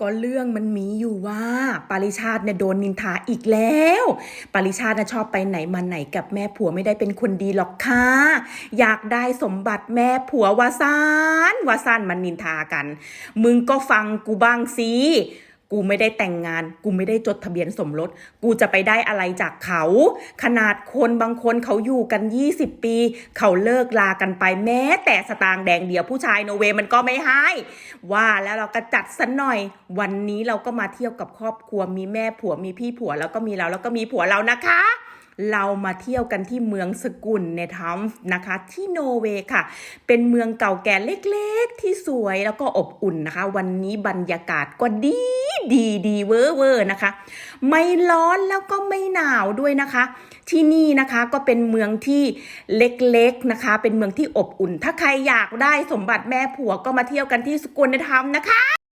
ก็เรื่องมันมีอยู่ว่าปาริชาติเนี่ยโดนนินทาอีกแล้ว ปาริชาติน่ะชอบไปไหนมาไหนกับแม่ผัวไม่ได้เป็นคนดีหรอกค่ะอยากได้สมบัติแม่ผัววาซานวาซานมันนินทากัน มึงก็ฟังกูบ้างสิ กูไม่ได้แต่งงาน กูไม่ได้จดทะเบียนสมรส กูจะไปได้อะไรจากเขา ขนาดคนบางคนเขาอยู่กัน 20 ปี เขาเลิกลากันไปแม้ แต่สตางค์แดงเดียวผู้ชายโนเวย์มันก็ไม่ให้ ว่าแล้วเราก็จัดสันหน่อย วันนี้เราก็มาเที่ยวกับครอบครัวมีแม่ผัวมีพี่ผัวแล้วก็มีเราแล้วก็มีผัวเรานะคะ เรามาเที่ยวกันที่เมืองสกุลเนทัมส์นะคะ ที่โนเวย์ค่ะ เป็นเมืองเก่าแก่เล็กๆ ที่สวยแล้วก็อบอุ่นนะคะ วันนี้บรรยากาศก็ดีดีดีเวอร์เวอร์นะคะ ไม่ร้อนแล้วก็ไม่หนาวด้วยนะคะ ที่นี่นะคะก็เป็นเมืองที่เล็กๆนะคะ เป็นเมืองที่อบอุ่น ถ้าใครอยากได้สมบัติแม่ผัวก็มาเที่ยวกันที่สกุลเนทัมส์นะคะ